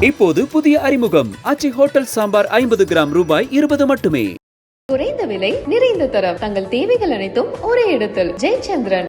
இப்போது புதிய அறிமுகம். அச்சி ஹோட்டல் சாம்பார் ஐம்பது கிராம் ரூபாய் இருபது மட்டுமே. குறைந்த விலை நிறைந்த தரம். தங்கள் தேவைகள் அனைத்தும் ஒரே இடத்தில். ஜெயச்சந்திரன்.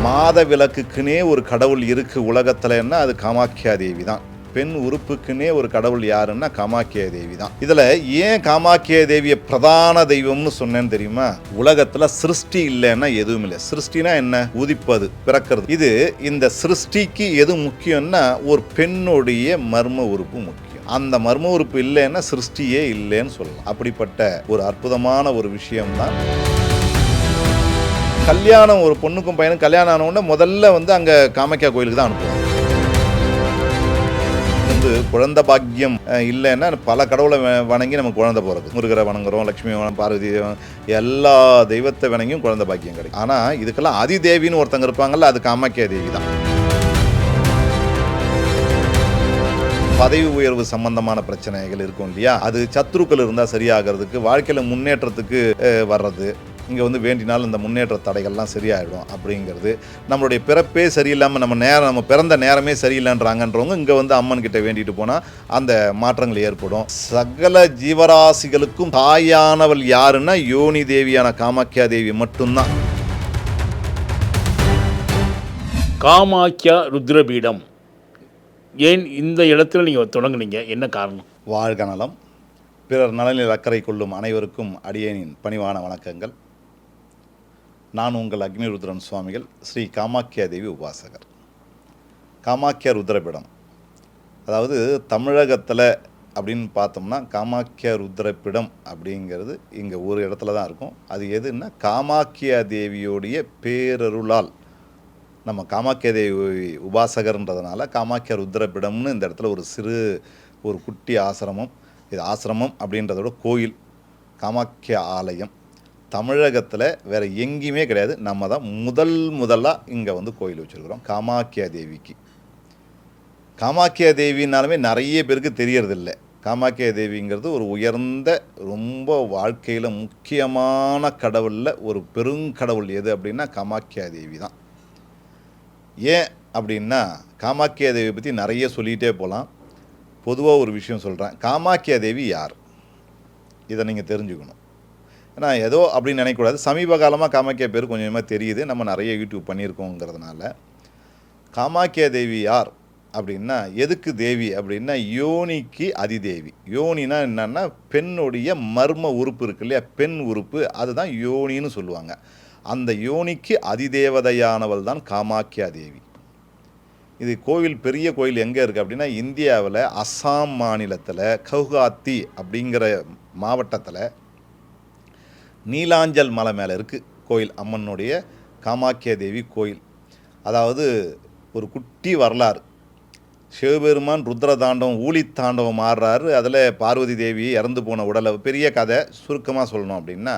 மாத விளக்குக்குனே ஒரு கடவுள் இருக்கு உலகத்துலன்னா அது காமாக்கியா தேவி தான். பெண் உறுப்புக்குன்னே ஒரு கடவுள் யாருன்னா காமாக்கியா தேவி தான். இதில் ஏன் காமாக்கியா தேவியை பிரதான தெய்வம்னு சொன்னேன்னு தெரியுமா? உலகத்தில் சிருஷ்டி இல்லைன்னா எதுவும் இல்லை. சிருஷ்டினா என்ன? உதிப்பது பிறக்கிறது. இது இந்த சிருஷ்டிக்கு எது முக்கியம்னா ஒரு பெண்ணுடைய மர்ம உறுப்பு முக்கியம். அந்த மர்ம உறுப்பு இல்லைன்னா சிருஷ்டியே இல்லைன்னு சொல்லலாம். அப்படிப்பட்ட ஒரு அற்புதமான ஒரு விஷயம்தான் கல்யாணம் ஒரு பொண்ணுக்கும் பையனுக்கும் கல்யாணம் ஆனவுடனே முதல்ல வந்து அங்கே காமாக்கியா கோயிலுக்கு தான் அனுப்புவாங்க. வந்து குழந்தை பாக்கியம் இல்லைன்னா பல கடவுளை வணங்கி நம்ம குழந்தை போகிறது முருகரை வணங்குறோம் லக்ஷ்மி பார்வதி எல்லா தெய்வத்தை வணங்கியும் குழந்தை பாக்கியம் கிடைக்கும். ஆனால் இதுக்கெல்லாம் அதிதேவின்னு ஒருத்தங்க இருப்பாங்கல்ல அது காமாக்கியா தேவி தான். பதவி உயர்வு சம்பந்தமான பிரச்சனைகள் இருக்கும் இல்லையா? அது சத்ருக்கள் இருந்தால் சரியாகிறதுக்கு வாழ்க்கையில் முன்னேற்றத்துக்கு வர்றது. இங்கே வந்து வேண்டினால் இந்த முன்னேற்ற தடைகள்லாம் சரியாயிடும் அப்படிங்கிறது. நம்மளுடைய பிறப்பே சரியில்லாமல் நம்ம நேரம் நம்ம பிறந்த நேரமே சரியில்லைன்றாங்கன்றவங்க இங்கே வந்து அம்மன் கிட்ட வேண்டிட்டு போனால் அந்த மாற்றங்கள் ஏற்படும். சகல ஜீவராசிகளுக்கும் தாயானவள் யாருன்னா யோனி தேவியான காமாக்கியா தேவி மட்டும்தான். காமாக்கியா ருத்ரபீடம். ஏன் இந்த இடத்துல நீங்கள் தொடங்குனீங்க? என்ன காரணம்? வாழ்க நலம். பிறர் நலனில் அக்கறை கொள்ளும் அனைவருக்கும் அடியேனின் பணிவான வணக்கங்கள். நான் உங்கள் அக்னிருத்ரன் சுவாமிகள் ஸ்ரீ காமாக்கியா தேவி உபாசகர். காமாக்கியா ருத்ரபிடம். அதாவது தமிழகத்தில் அப்படின்னு பார்த்தோம்னா காமாக்கியா ருத்ரபிடம் அப்படிங்கிறது இங்கே ஒரு இடத்துல தான் இருக்கும். அது எதுன்னா காமாக்கியா தேவியோடைய பேரருளால். நம்ம காமாக்கிய தேவி உபாசகர்ன்றதுனால காமாக்கியா ருத்ரபிடம்னு இந்த இடத்துல ஒரு சிறு ஒரு குட்டி ஆசிரமம். இது ஆசிரமம் அப்படின்றதோட கோயில். காமாக்கிய ஆலயம். தமிழகத்தில் வேறு எங்கேயுமே கிடையாது. நம்ம தான் முதல் முதலாக இங்கே வந்து கோயில் வச்சுருக்குறோம் காமாக்கியா தேவிக்கு. காமாக்கியா தேவினாலுமே நிறைய பேருக்கு தெரியறதில்ல. காமாக்கியா தேவிங்கிறது ஒரு உயர்ந்த ரொம்ப வாழ்க்கையில் முக்கியமான கடவுளில் ஒரு பெருங்கடவுள் எது அப்படின்னா காமாக்கியா தேவி தான். ஏன் அப்படின்னா காமாக்கியா தேவி பற்றி நிறைய சொல்லிகிட்டே போகலாம் பொதுவாக ஒரு விஷயம் சொல்கிறேன் காமாக்கியா தேவி யார்? இதை நீங்கள் தெரிஞ்சுக்கணும். நான் ஏதோ அப்படின்னு நினைக்கக்கூடாது. சமீப காலமாக காமாக்கியா பேர் கொஞ்சம் கொஞ்சமாக தெரியுது. நம்ம நிறைய யூடியூப் பண்ணியிருக்கோங்கிறதுனால. காமாக்கியா தேவி யார் அப்படின்னா எதுக்கு தேவி அப்படின்னா யோனிக்கு அதிதேவி. யோனினா என்னன்னா பெண்ணுடைய மர்ம உறுப்பு இருக்கு இல்லையா? பெண் உறுப்பு. அதுதான் யோனின்னு சொல்லுவாங்க. அந்த யோனிக்கு அதிதேவதையானவள் தான் காமாக்கியா தேவி. இது கோவில் பெரிய கோயில் எங்கே இருக்குது அப்படின்னா இந்தியாவில் அஸ்ஸாம் மாநிலத்தில் கவுகாத்தி அப்படிங்கிற மாவட்டத்தில் நீலாஞ்சல் மலை மேலே இருக்குது கோயில் அம்மனுடைய காமாக்கிய தேவி கோயில். அதாவது ஒரு குட்டி வரலாறு. சிவபெருமான் ருத்ர தாண்டவம் ஊழி தாண்டவம் ஆடுறாரு. அதில் பார்வதி தேவி இறந்து போன உடலை பெரிய கதை சுருக்கமாக சொல்லணும் அப்படின்னா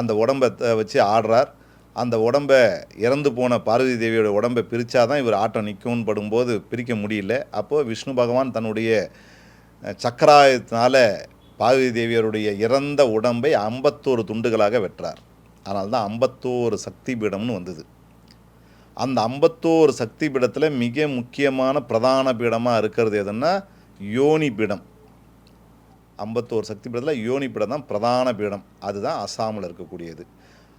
அந்த உடம்பை வச்சு ஆடுறார். அந்த உடம்பை இறந்து போன பார்வதி தேவியோட உடம்பை பிரித்தாதான் இவர் ஆட்டம் நிற்கும்னு படும்போது பிரிக்க முடியல. அப்போது விஷ்ணு பகவான் தன்னுடைய சக்கராயத்தினால பார்வதி தேவியருடைய இறந்த உடம்பை ஐம்பத்தோரு துண்டுகளாக வெட்டுறார் அதனால தான் ஐம்பத்தோரு சக்தி பீடம்னு வந்தது. அந்த ஐம்பத்தோரு சக்தி பீடத்தில் மிக முக்கியமான பிரதான பீடமாக இருக்கிறது எதுன்னா யோனி பீடம். ஐம்பத்தோரு சக்தி பீடத்தில் யோனி பீடம் தான் பிரதான பீடம். அதுதான் அஸ்ஸாமில் இருக்கக்கூடியது.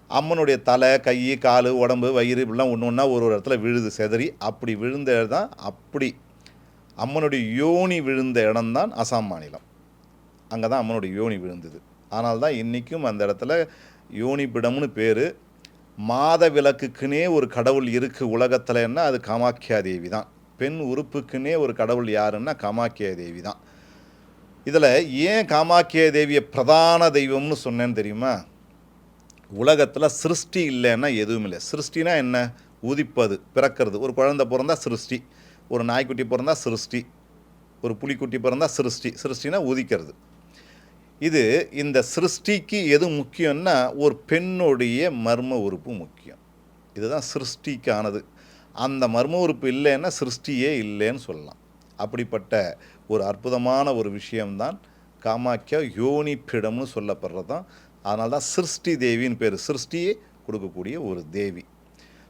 அம்மனுடைய தலை கை கால் உடம்பு வயிறு இப்படிலாம் ஒன்று ஒன்றா ஒரு ஒரு இடத்துல விழுது செதறி அப்படி விழுந்த இடம் அப்படி அம்மனுடைய யோனி விழுந்த இடம்தான் அசாம் மாநிலம். அங்கே தான் அம்மனுடைய யோனி விழுந்தது. ஆனால் தான் இன்றைக்கும் அந்த இடத்துல யோனி பிடம்னு பேர். மாத விளக்குக்குனே ஒரு கடவுள் இருக்குது உலகத்துலன்னா அது காமாக்கியா தேவி தான். பெண் உறுப்புக்குன்னே ஒரு கடவுள் யாருன்னா காமாக்கியா தேவி தான். இதில் ஏன் காமாக்கியா தேவியை பிரதான தெய்வம்னு சொன்னேன்னு தெரியுமா? உலகத்தில் சிருஷ்டி இல்லைன்னா எதுவும் இல்லை. சிருஷ்டினா என்ன? உதிப்பது பிறக்கிறது. ஒரு குழந்தை பிறந்தா சிருஷ்டி. ஒரு நாய்க்குட்டி பிறந்தா சிருஷ்டி. ஒரு புலிக்குட்டி பிறந்தா சிருஷ்டி. சிருஷ்டினா உதிக்கிறது. இது இந்த சிருஷ்டிக்கு எது முக்கியம்னா ஒரு பெண்ணுடைய மர்ம உறுப்பு முக்கியம். இதுதான் சிருஷ்டிக்கானது. அந்த மர்ம உறுப்பு இல்லைன்னா சிருஷ்டியே இல்லைன்னு சொல்லலாம். அப்படிப்பட்ட ஒரு அற்புதமான ஒரு விஷயம்தான் காமாக்கியா யோனிப்பிடம்னு சொல்லப்படுறது தான் அதனால தான் சிருஷ்டி தேவின்னு பேர். சிருஷ்டியே கொடுக்கக்கூடிய ஒரு தேவி.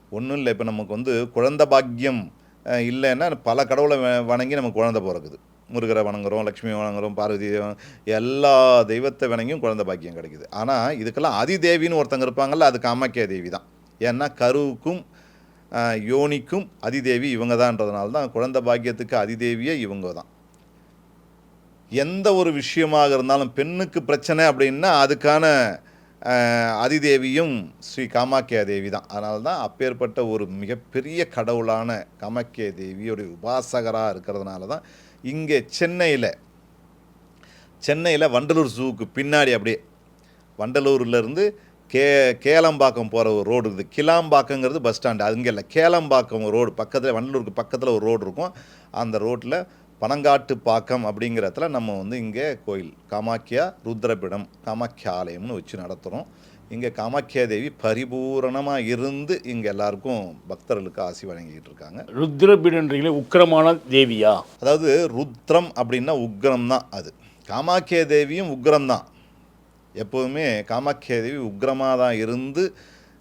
ஒன்றும் இல்லை இப்போ நமக்கு வந்து குழந்த பாக்கியம் இல்லைன்னா பல கடவுளை வ- வணங்கி நமக்கு குழந்த பிறக்குது. முருகரை வணங்குறோம் லக்ஷ்மி வணங்குறோம் பார்வதி எல்லா தெய்வத்தை வணங்கியும் குழந்தை பாக்கியம் கிடைக்குது. ஆனால் இதுக்கெல்லாம் அதிதேவின்னு ஒருத்தங்க இருப்பாங்கல்ல அது காமாக்கியா தேவி தான். ஏன்னா கருவுக்கும் யோனிக்கும் அதிதேவி இவங்க தான்றதுனால தான் குழந்தை பாக்கியத்துக்கு அதிதேவியே இவங்க தான். எந்த ஒரு விஷயமாக இருந்தாலும் பெண்ணுக்கு பிரச்சனை அப்படின்னா அதுக்கான அதிதேவியும் ஸ்ரீ காமாக்கியா தேவி தான். அதனால தான் அப்பேற்பட்ட ஒரு மிகப்பெரிய கடவுளான காமாக்கியா தேவியோடைய உபாசகராக இருக்கிறதுனால தான் இங்கே சென்னையில் சென்னையில் வண்டலூர் ஜூவுக்கு பின்னாடி அப்படியே வண்டலூர்லேருந்து கே கேளம்பாக்கம் போகிற ஒரு ரோடு இருக்குது. கிளாம்பாக்கங்கிறது பஸ் ஸ்டாண்டு. அங்கே இல்லை. கேளம்பாக்கம் ரோடு பக்கத்தில் வண்டலூருக்கு பக்கத்தில் ஒரு ரோடு இருக்கும். அந்த ரோட்டில் பனங்காட்டு பாக்கம் அப்படிங்கிற நம்ம வந்து இங்கே கோயில் காமாக்கியா ருத்ரபிடம் காமாக்கியா ஆலயம்னு வச்சு நடத்துகிறோம் இங்கே காமாக்கியா தேவி பரிபூரணமாக இருந்து இங்கே எல்லாருக்கும் பக்தர்களுக்கு ஆசி வழங்கிட்டு இருக்காங்க ருத்ரபீடன்றீங்களே உக்கிரமான தேவியா? அதாவது ருத்ரம் அப்படின்னா உக்ரம் தான் அது. காமாக்கிய தேவியும் உக்ரம் தான் எப்போதுமே காமாக்கிய தேவி உக்ரமாக தான் இருந்து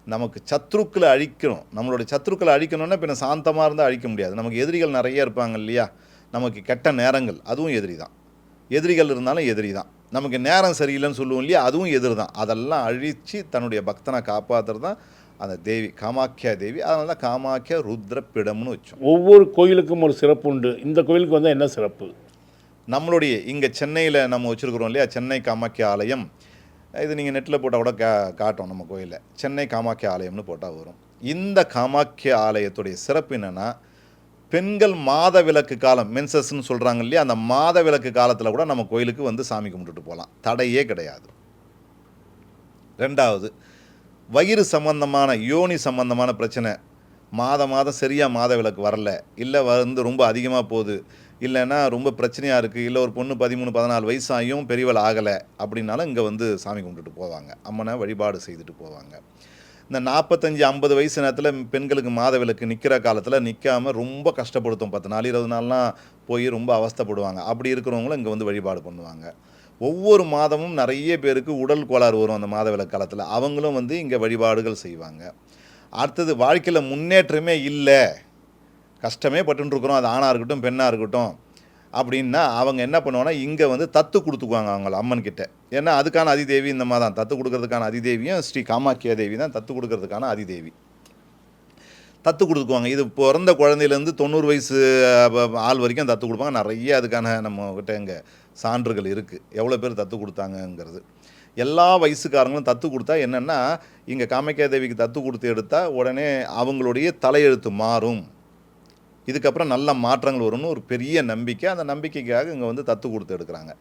நமக்கு சத்ருக்களை அழிக்கணும் நம்மளுடைய சத்ருக்களை அழிக்கணும்னா பின்ன சாந்தமாக இருந்தால் அழிக்க முடியாது. நமக்கு எதிரிகள் நிறைய இருப்பாங்க இல்லையா? நமக்கு கெட்ட நேரங்கள் அதுவும் எதிரி தான் எதிரிகள் இருந்தாலும் எதிரி தான் நமக்கு நேரம் சரியில்லைன்னு சொல்லுவோம் இல்லையா? அதுவும் எதிரி தான் அதெல்லாம் அழித்து தன்னுடைய பக்தனை காப்பாற்றுறது தான் அந்த தேவி காமாக்கியா தேவி. அதனால தான் காமாக்கியா ருத்ரப்பிடம்னு வச்சோம். ஒவ்வொரு கோயிலுக்கும் ஒரு சிறப்பு உண்டு. இந்த கோயிலுக்கு வந்தால் என்ன சிறப்பு? நம்மளுடைய இங்கே சென்னையில் நம்ம வச்சுருக்குறோம் இல்லையா? சென்னை காமாக்கிய ஆலயம். இது நீங்கள் நெட்டில் போட்டால் கூட கா காட்டும் நம்ம கோயிலில். சென்னை காமாக்கிய ஆலயம்னு போட்டால் வரும். இந்த காமாக்கிய ஆலயத்துடைய சிறப்பு என்னென்னா பெண்கள் மாத விளக்கு காலம் மென்சஸ்ன்னு சொல்கிறாங்க இல்லையா? அந்த மாத விளக்கு காலத்தில் கூட நம்ம கோயிலுக்கு வந்து சாமி கும்பிட்டுட்டு போகலாம். தடையே கிடையாது. ரெண்டாவது வயிறு சம்பந்தமான யோனி சம்பந்தமான பிரச்சனை. மாத மாதம் சரியாக மாத விளக்கு வரல. இல்லை வந்து ரொம்ப அதிகமாக போகுது. இல்லைன்னா ரொம்ப பிரச்சனையாக இருக்குது இல்லை ஒரு பொண்ணு பதிமூணு பதினாலு வயசாகியும் பெரியவள் ஆகலை அப்படின்னாலும் இங்கே வந்து சாமி கும்பிட்டுட்டு போவாங்க. அம்மனை வழிபாடு செய்துட்டு போவாங்க. இந்த நாற்பத்தஞ்சு ஐம்பது வயசு நேரத்தில் பெண்களுக்கு மாத விளக்கு நிற்கிற காலத்தில் நிற்காமல் ரொம்ப கஷ்டப்படுத்தும். பத்து நாள் இருபது நாள்லாம் போய் ரொம்ப அவஸ்தைப்படுவாங்க. அப்படி இருக்கிறவங்களும் இங்கே வந்து வழிபாடு பண்ணுவாங்க. ஒவ்வொரு மாதமும் நிறைய பேருக்கு உடல் கோளாறு வரும் அந்த மாத விளக்கு காலத்தில். அவங்களும் வந்து இங்கே வழிபாடுகள் செய்வாங்க. அடுத்தது வாழ்க்கையில் முன்னேற்றமே இல்லை. கஷ்டமே பட்டுருக்குறோம் அது ஆணாக இருக்கட்டும் பெண்ணாக இருக்கட்டும். அப்படின்னா அவங்க என்ன பண்ணுவாங்கன்னா இங்கே வந்து தத்து கொடுத்துக்குவாங்க அவங்கள அம்மன் கிட்ட ஏன்னா அதுக்கான அதிதேவி இந்த மாதிரி தான். தத்து கொடுக்கறதுக்கான அதிதேவியும் ஸ்ரீ காமாக்கியா தேவி தான் தத்து கொடுக்கறதுக்கான அதிதேவி. தத்து கொடுத்துக்குவாங்க. இது பிறந்த குழந்தையிலேருந்து தொண்ணூறு வயசு ஆள் வரைக்கும் தத்து கொடுப்பாங்க. நிறைய அதுக்கான நம்ம இங்கே சான்றுகள் இருக்குது எவ்வளோ பேர் தத்து கொடுத்தாங்கங்கிறது. எல்லா வயசுக்காரங்களும் தத்து கொடுத்தா என்னென்னா இங்கே காமாக்கியா தேவிக்கு தத்து கொடுத்து எடுத்தால் உடனே அவங்களுடைய தலையெழுத்து மாறும். இதுக்கப்புறம் நல்ல மாற்றங்கள் வரும்னு ஒரு பெரிய நம்பிக்கை. அந்த நம்பிக்கைக்காக இங்கே வந்து தத்து கொடுத்து எடுக்கிறாங்க.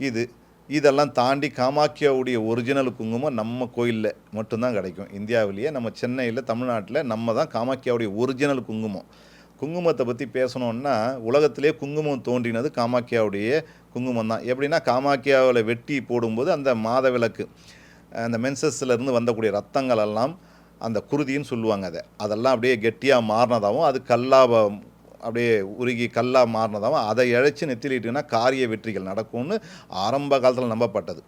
இது இதெல்லாம் தாண்டி காமாக்கியாவுடைய ஒரிஜினல் குங்குமம் நம்ம கோயிலில் மட்டும்தான் கிடைக்கும். இந்தியாவிலேயே நம்ம சென்னையில் தமிழ்நாட்டில் நம்ம தான் காமாக்கியாவுடைய ஒரிஜினல் குங்குமம். குங்குமத்தை பற்றி பேசணுன்னா உலகத்திலே குங்குமம் தோன்றினது காமாக்கியாவுடைய குங்குமம் தான். எப்படின்னா காமாக்கியாவில் வெட்டி போடும்போது அந்த மாத விளக்கு அந்த மென்சஸ்லேருந்து வந்தக்கூடிய ரத்தங்கள் எல்லாம் அந்த குருதின்னு சொல்லுவாங்க அதை. அதெல்லாம் அப்படியே கெட்டியாக மாறினதாகவும் அது கல்லாக அப்படியே உருகி கல்லாக மாறினதாகவும் அதை இழைச்சி நெத்திலிட்டுனா காரிய வெற்றிகள் நடக்கும்னு ஆரம்ப காலத்தில் நம்பப்பட்டது.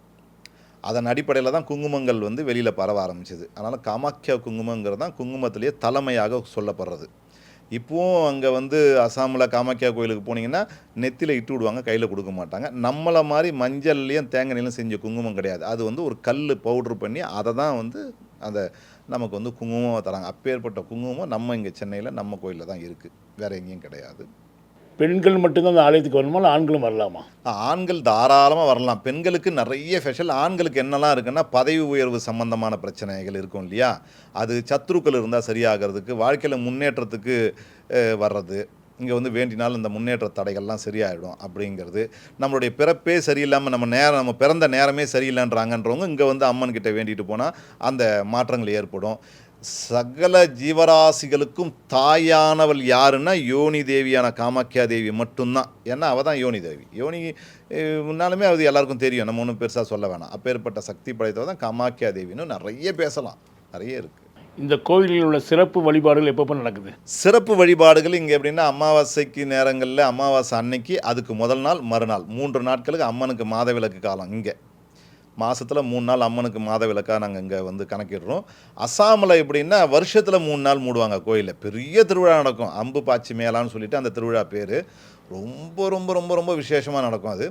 அதன் அடிப்படையில் தான் குங்குமங்கள் வந்து வெளியில் பரவ ஆரம்பிச்சது. அதனால் காமாக்கியா குங்குமங்கிறது தான் குங்குமத்திலேயே தலைமையாக சொல்லப்படுறது. இப்போவும் அங்கே வந்து அசாமில் காமாக்கியா கோயிலுக்கு போனீங்கன்னா நெத்தியில் இட்டு விடுவாங்க கையில் கொடுக்க மாட்டாங்க. நம்மளை மாதிரி மஞ்சள்லேயும் தேங்காய்லையும் செஞ்ச குங்குமம் கிடையாது. அது வந்து ஒரு கல் பவுட்ரு பண்ணி அதை தான் வந்து அந்த நமக்கு வந்து குங்குமம் தராங்க. அப்பேற்பட்ட குங்குமம் நம்ம இங்கே சென்னையில் நம்ம கோயிலில் தான் இருக்குது வேறு எங்கேயும் கிடையாது. பெண்கள் மட்டும்தான் அந்த ஆலயத்துக்கு வரணுமா? இல்லை ஆண்களும் வரலாமா? ஆண்கள் தாராளமாக வரலாம். பெண்களுக்கு நிறைய ஸ்பெஷல் ஆண்களுக்கு என்னெல்லாம் இருக்குன்னா பதவி உயர்வு சம்பந்தமான பிரச்சனைகள் இருக்கும் இல்லையா? அது சத்ருக்கள் இருந்தால் சரியாகிறதுக்கு வாழ்க்கையில் முன்னேற்றத்துக்கு வர்றது. இங்கே வந்து வேண்டினால் இந்த முன்னேற்ற தடைகள்லாம் சரியாயிடும் அப்படிங்கிறது. நம்மளுடைய பிறப்பே சரியில்லாமல் நம்ம நேரம் நம்ம பிறந்த நேரமே சரியில்லைன்றாங்கன்றவங்க இங்கே வந்து அம்மன்கிட்ட வேண்டிட்டு போனால் அந்த மாற்றங்கள் ஏற்படும். சகல ஜீவராசிகளுக்கும் தாயானவள் யாருன்னா யோனி தேவியான காமாக்கியா தேவி மட்டும்தான். ஏன்னா அவள் தான் யோனி தேவி. யோனி முன்னாலுமே அது எல்லாருக்கும் தெரியும். நம்ம ஒன்றும் பெருசாக சொல்ல வேணாம். அப்பேற்பட்ட சக்தி படைத்தவள் தான் காமாக்கியா தேவின்னு நிறைய பேசலாம். நிறைய இருக்குது இந்த கோயிலில் உள்ள சிறப்பு வழிபாடுகள் எப்பப்போ நடக்குது? சிறப்பு வழிபாடுகள் இங்கே எப்படின்னா அமாவாசைக்கு நேரங்களில் அமாவாசை அன்னைக்கு அதுக்கு முதல் நாள் மறுநாள். மூன்று நாட்களுக்கு அம்மனுக்கு மாதவிலக்கு காலம் இங்கே. மாதத்தில் மூணு நாள் அம்மனுக்கு மாத விளக்காக நாங்கள் இங்கே வந்து கணக்கிடுறோம். அசாமில் எப்படின்னா வருஷத்தில் மூணு நாள் மூடுவாங்க கோயிலில். பெரிய திருவிழா நடக்கும். அம்பு பாச்சி மேலான்னு சொல்லிட்டு அந்த திருவிழா பேர். ரொம்ப ரொம்ப ரொம்ப ரொம்ப விசேஷமாக நடக்கும் அது.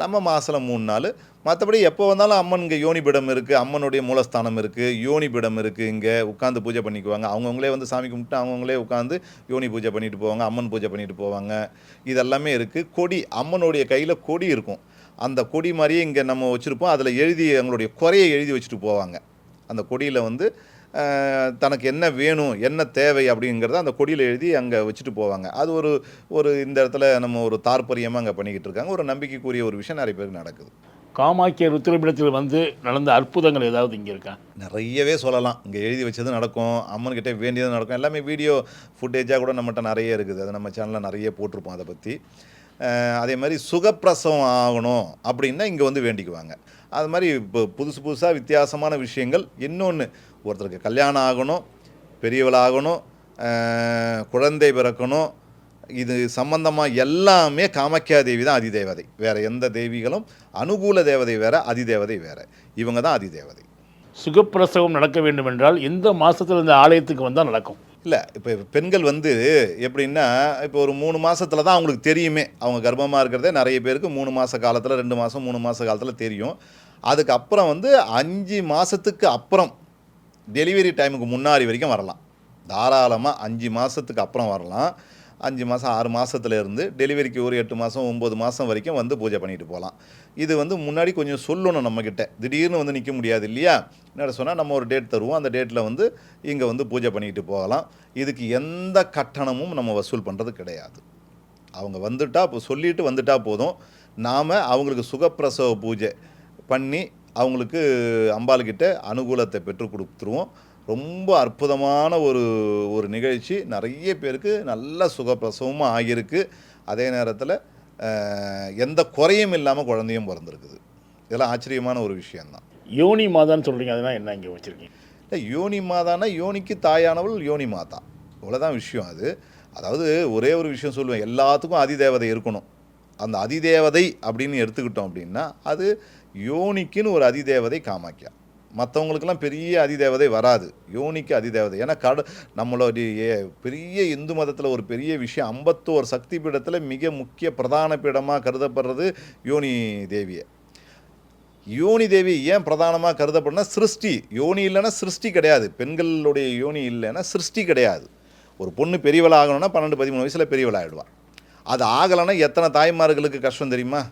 நம்ம மாதம் மூணு நாள். மற்றபடி எப்போ வந்தாலும் அம்மன் இங்கே யோனிபிடம் இருக்குது அம்மனுடைய மூலஸ்தானம் இருக்குது யோனிபிடம் இருக்குது இங்கே உட்காந்து பூஜை பண்ணிக்குவாங்க. அவங்கவுங்களே வந்து சாமி கும்பிட்டு அவங்கவுங்களே உட்காந்து யோனி பூஜை பண்ணிட்டு போவாங்க அம்மன் பூஜை பண்ணிட்டு போவாங்க. இதெல்லாமே இருக்குது கொடி அம்மனுடைய கையில் கொடி இருக்கும். அந்த கொடி மாதிரியே இங்கே நம்ம வச்சுருப்போம். அதில் எழுதி எங்களுடைய குறையை எழுதி வச்சுட்டு போவாங்க. அந்த கொடியில் வந்து தனக்கு என்ன வேணும் என்ன தேவை அப்படிங்கிறத அந்த கொடியில் எழுதி அங்கே வச்சுட்டு போவாங்க. அது ஒரு ஒரு இந்த இடத்துல நம்ம ஒரு தாற்பரியமாக அங்கே பண்ணிக்கிட்டு இருக்காங்க. ஒரு நம்பிக்கைக்குரிய ஒரு விஷயம் நிறைய பேருக்கு நடக்குது. காமாக்கிய ருத்ரபீடத்தில் வந்து நடந்த அற்புதங்கள் ஏதாவது இங்கே இருக்கா? நிறையவே சொல்லலாம். இங்கே எழுதி வச்சது நடக்கும் அம்மன்கிட்ட வேண்டியது நடக்கும். எல்லாமே வீடியோ ஃபுட்டேஜாக கூட நம்மகிட்ட நிறைய இருக்குது. அது நம்ம சேனலில் நிறைய போட்டிருப்போம் அதை பற்றி அதே மாதிரி சுகப்பிரசவம் ஆகணும் அப்படின்னா இங்கே வந்து வேண்டிக்குவாங்க. அது மாதிரி இப்போ புதுசு புதுசாக வித்தியாசமான விஷயங்கள். இன்னொன்று ஒருத்தருக்கு கல்யாணம் ஆகணும் பெரியவளாகணும் குழந்தை பிறக்கணும் இது சம்பந்தமாக எல்லாமே காமாக்கியா தேவி தான் அதிதேவதை. வேறு எந்த தேவிகளும் அனுகூல தேவதை வேற அதிதேவதை வேற. இவங்க தான் அதிதேவதை. சுகப்பிரசவம் நடக்க வேண்டும் என்றால் எந்த மாதத்தில் இந்த ஆலயத்துக்கு வந்தால் நடக்கும்? இல்லை இப்போ பெண்கள் வந்து எப்படின்னா இப்போ ஒரு மூணு மாசத்துல தான் அவங்களுக்கு தெரியுமே. அவங்க கர்ப்பமாக இருக்கிறதே நிறைய பேருக்கு மூணு மாத காலத்தில் ரெண்டு மாதம் மூணு மாத காலத்தில் தெரியும். அதுக்கப்புறம் வந்து அஞ்சு மாதத்துக்கு அப்புறம் டெலிவரி டைமுக்கு முன்னாடி வரைக்கும் வரலாம். தாராளமாக அஞ்சு மாதத்துக்கு அப்புறம் வரலாம். அஞ்சு மாதம் ஆறு மாதத்துல இருந்து டெலிவரிக்கு ஒரு எட்டு மாதம் ஒம்பது மாதம் வரைக்கும் வந்து பூஜை பண்ணிட்டு போகலாம். இது வந்து முன்னாடி கொஞ்சம் சொல்லணும் நம்மக்கிட்ட திடீர்னு வந்து நிற்க முடியாது இல்லையா? என்ன சொன்னால் நம்ம ஒரு டேட் தருவோம். அந்த டேட்டில் வந்து இங்கே வந்து பூஜை பண்ணிட்டு போகலாம். இதுக்கு எந்த கட்டணமும் நம்ம வசூல் பண்ணுறது கிடையாது. அவங்க வந்துட்டா இப்போ சொல்லிட்டு வந்துட்டா போதும். நாம் அவங்களுக்கு சுகப்பிரசவ பூஜை பண்ணி அவங்களுக்கு அம்பாளுக்கிட்ட அனுகூலத்தை பெற்று கொடுத்துருவோம். ரொம்ப அற்புதமான ஒரு ஒரு நிகழ்ச்சி. நிறைய பேருக்கு நல்ல சுகப்பிரசவமும் ஆகியிருக்கு. அதே நேரத்தில் எந்த குறையும் இல்லாமல் குழந்தையும் பிறந்திருக்குது. இதெல்லாம் ஆச்சரியமான ஒரு விஷயந்தான் யோனி மாதான்னு சொல்கிறீங்க அதெல்லாம் என்ன இங்கே வச்சுருக்கீங்க? இல்லை யோனி மாதானா யோனிக்கு தாயானவள் யோனி மாதா. இவ்வளோதான் விஷயம் அது. அதாவது ஒரே ஒரு விஷயம் சொல்லுவேன். எல்லாத்துக்கும் அதிதேவதை இருக்கணும். அந்த அதிதேவதை அப்படின்னு எடுத்துக்கிட்டோம் அப்படின்னா அது யோனிக்குன்னு ஒரு அதிதேவதை காமாக்கியா. மற்றவங்களுக்கெல்லாம் பெரிய அதிதேவதை வராது. யோனிக்கு அதிதேவதை. ஏன்னா கட நம்மளுடைய பெரிய இந்து மதத்தில் ஒரு பெரிய விஷயம் ஐம்பத்தோரு சக்தி பீடத்தில் மிக முக்கிய பிரதான பீடமாக கருதப்படுறது யோனி தேவியை. யோனி தேவி ஏன் பிரதானமாக கருதப்படுனா சிருஷ்டி. யோனி இல்லைன்னா சிருஷ்டி கிடையாது. பெண்களுடைய யோனி இல்லைன்னா சிருஷ்டி கிடையாது. ஒரு பொண்ணு பெரியவளாகணும்னா பன்னெண்டு பதிமூணு வயசில் பெரியவளாகிடுவான் அது ஆகலைன்னா எத்தனை தாய்மார்களுக்கு கஷ்டம் தெரியுமா?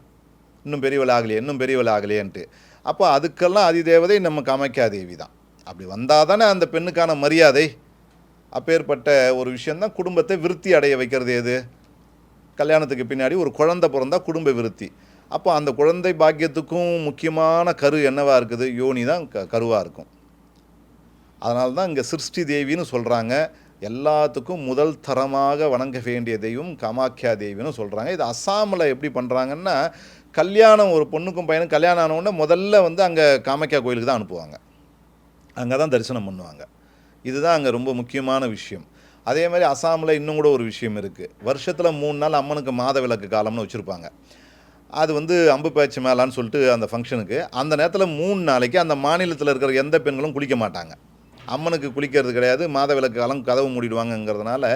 இன்னும் பெரியவள் ஆகலையே இன்னும் பெரியவள் ஆகலையேன்ட்டு அப்போ அதுக்கெல்லாம் அதிதேவதை நம்ம காமாக்கியா தேவி தான். அப்படி வந்தால் தானே அந்த பெண்ணுக்கான மரியாதை. அப்பேற்பட்ட ஒரு விஷயந்தான் குடும்பத்தை விருத்தி அடைய வைக்கிறது எது? கல்யாணத்துக்கு பின்னாடி ஒரு குழந்தை பிறந்தா குடும்ப விருத்தி. அப்போ அந்த குழந்தை பாக்கியத்துக்கும் முக்கியமான கரு என்னவாக இருக்குது? யோனி தான் க கருவாக இருக்கும். அதனால தான் இங்கே சிருஷ்டி தேவின்னு சொல்கிறாங்க எல்லாத்துக்கும் முதல் தரமாக வணங்க வேண்டிய தெய்வம் காமாக்கியா தேவின்னு சொல்கிறாங்க இது அஸ்ஸாமில் எப்படி பண்ணுறாங்கன்னா கல்யாணம் ஒரு பொண்ணுக்கும் பையனுக்கும் கல்யாணம் ஆனவுடனே முதல்ல வந்து அங்கே காமாக்கியா கோயிலுக்கு தான் அனுப்புவாங்க. அங்கே தான் தரிசனம் பண்ணுவாங்க. இதுதான் அங்கே ரொம்ப முக்கியமான விஷயம். அதே மாதிரி அசாமில் இன்னும் கூட ஒரு விஷயம் இருக்குது வருஷத்தில் மூணு நாள் அம்மனுக்கு மாத விளக்கு காலம்னு வச்சுருப்பாங்க. அது வந்து அம்பு பேச்சு மேலான்னு சொல்லிட்டு அந்த ஃபங்க்ஷனுக்கு அந்த நேரத்தில் மூணு நாளைக்கு அந்த மாநிலத்தில் இருக்கிற எந்த பெண்களும் குளிக்க மாட்டாங்க. அம்மனுக்கு குளிக்கிறது கிடையாது மாத விளக்கு காலம் கதவு மூடிடுவாங்கங்கிறதுனால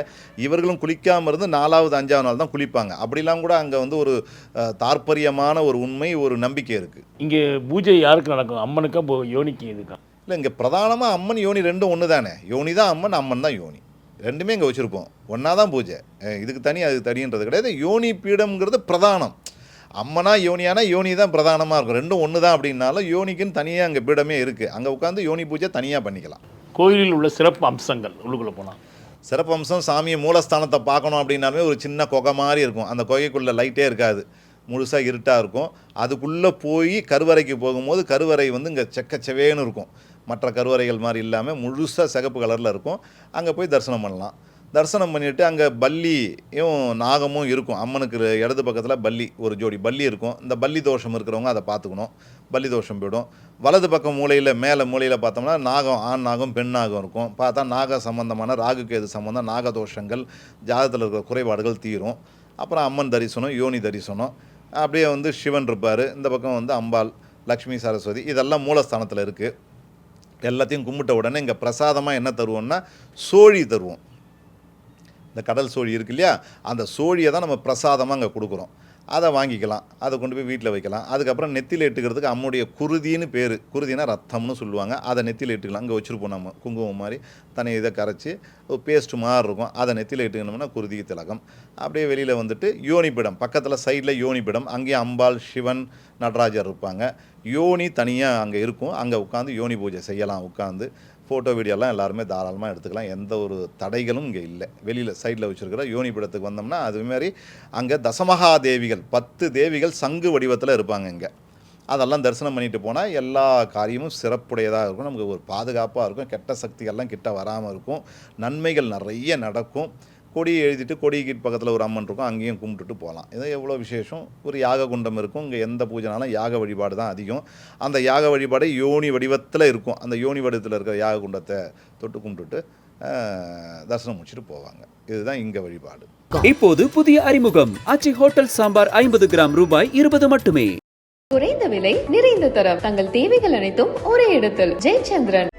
இவர்களும் குளிக்காமல் இருந்து நாலாவது அஞ்சாவது நாள் தான் குளிப்பாங்க. அப்படிலாம் கூட அங்கே வந்து ஒரு தாற்பரியமான ஒரு உண்மை ஒரு நம்பிக்கை இருக்குது இங்கே பூஜை யாருக்கு நடக்கும்? அம்மனுக்கா யோனிக்கு இதுக்கா இல்லை இங்கே பிரதானமாக அம்மன் யோனி ரெண்டும் ஒன்று தானே. யோனி தான் அம்மன் அம்மன் தான் யோனி. ரெண்டுமே இங்கே வச்சுருப்போம். ஒன்றா தான் பூஜை. இதுக்கு தனி அதுக்கு தனின்றது கிடையாது. யோனி பீடம்ங்கிறது பிரதானம். அம்மனா யோனியானா யோனி தான் பிரதானமாக இருக்கும். ரெண்டும் ஒன்று தான் அப்படின்னாலும் யோனிக்குன்னு தனியாக அங்கே பீடமே இருக்குது அங்கே உட்காந்து யோனி பூஜை தனியாக பண்ணிக்கலாம். கோயிலில் உள்ள சிறப்பு அம்சங்கள் உள்ளுக்குள்ளே போனால் சிறப்பு அம்சம் சாமியை மூலஸ்தானத்தை பார்க்கணும் அப்படின்னாலுமே ஒரு சின்ன குகை மாதிரி இருக்கும். அந்த குகைக்குள்ளே லைட்டே இருக்காது. முழுசாக இருட்டாக இருக்கும். அதுக்குள்ளே போய் கருவறைக்கு போகும்போது கருவறை வந்து இங்கே செக்கச்செவேன்னு இருக்கும். மற்ற கருவறைகள் மாதிரி இல்லாமல் முழுசாக சிகப்பு கலரில் இருக்கும். அங்கே போய் தரிசனம் பண்ணலாம். தரிசனம் பண்ணிவிட்டு அங்கே பல்லியும் நாகமும் இருக்கும். அம்மனுக்கு இடது பக்கத்தில் பல்லி ஒரு ஜோடி பல்லி இருக்கும். இந்த பல்லி தோஷம் இருக்கிறவங்க அதை பார்த்துக்கணும் பல்லி தோஷம் போயிடும். வலது பக்கம் மூலையில் மேலே மூலையில் பார்த்தோம்னா நாகம் ஆண் நாகம் பெண் நாகம் இருக்கும். பார்த்தா நாக சம்பந்தமான ராகு கேது சம்பந்தம் நாக தோஷங்கள் ஜாதகத்தில் இருக்கிற குறைபாடுகள் தீரும். அப்புறம் அம்மன் தரிசனம் யோனி தரிசனம். அப்படியே வந்து சிவன் இருப்பார். இந்த பக்கம் வந்து அம்பாள் லக்ஷ்மி சரஸ்வதி இதெல்லாம் மூலஸ்தானத்தில் இருக்குது எல்லாத்தையும் கும்பிட்ட உடனே இங்கே பிரசாதமாக என்ன தருவோம்னா சோழி தருவோம். இந்த கடல் சோழி இருக்கு இல்லையா? அந்த சோழியை தான் நம்ம பிரசாதமாக அங்கே கொடுக்குறோம். அதை வாங்கிக்கலாம். அதை கொண்டு போய் வீட்டில் வைக்கலாம். அதுக்கப்புறம் நெத்தியில் எட்டுக்கிறதுக்கு அம்முடைய குருதின்னு பேர். குருதினா ரத்தம்னு சொல்லுவாங்க. அதை நெத்தியில் எட்டுக்கலாம் அங்கே வச்சுருப்போம் நம்ம குங்குமம் மாதிரி. தனி இதை கரைச்சி பேஸ்ட்டு மாதிரி இருக்கும். அதை நெத்தியில் எட்டுக்கணும்னா குருதி திலகம். அப்படியே வெளியில் வந்துட்டு யோனிப்பிடம் பக்கத்தில் சைடில் யோனிப்பிடம் அங்கேயும் அம்பாள் சிவன் நடராஜர் இருப்பாங்க. யோனி தனியாக அங்கே இருக்கும். அங்கே உட்காந்து யோனி பூஜை செய்யலாம். உட்காந்து ஃபோட்டோ வீடியோலாம் எல்லாருமே தாராளமாக எடுத்துக்கலாம். எந்த ஒரு தடைகளும் இங்கே இல்லை. வெளியில் சைடில் வச்சுருக்கிற யோனி படத்துக்கு வந்தோம்னா அது மாதிரி அங்கே தசமகா தேவிகள் பத்து தேவிகள் சங்கு வடிவத்தில் இருப்பாங்க இங்கே. அதெல்லாம் தரிசனம் பண்ணிட்டு போனால் எல்லா காரியமும் சிறப்புடையதாக இருக்கும். நமக்கு ஒரு பாதுகாப்பாக இருக்கும். கெட்ட சக்திகள்லாம் கிட்ட வராமல் இருக்கும். நன்மைகள் நிறைய நடக்கும். கொடி எழுதிட்டு கொடிக்கு பக்கத்தில் ஒரு அம்மன் இருக்கும் அங்கேயும் கும்பிட்டுட்டு போகலாம் இது எவ்வளோ விசேஷம்? ஒரு யாக குண்டம் இருக்கும் இங்கே எந்த பூஜைனாலும் யாக வழிபாடு தான் அதிகம். அந்த யாக வழிபாடு யோனி வடிவத்தில் இருக்கும். அந்த யோனி வடிவத்தில் இருக்கிற யாக குண்டத்தை தொட்டு கும்பிட்டுட்டு தரிசனம் முடிச்சுட்டு போவாங்க. இதுதான் இங்கே வழிபாடு. இப்போது புதிய அறிமுகம். ஆச்சி ஹோட்டல் சாம்பார் ஐம்பது கிராம் ரூபாய் இருபது மட்டுமே. குறைந்த விலை நிறைந்த தரம். தங்கள் தேவைகள் அனைத்தும் ஒரே இடத்தில். ஜெயச்சந்திரன்.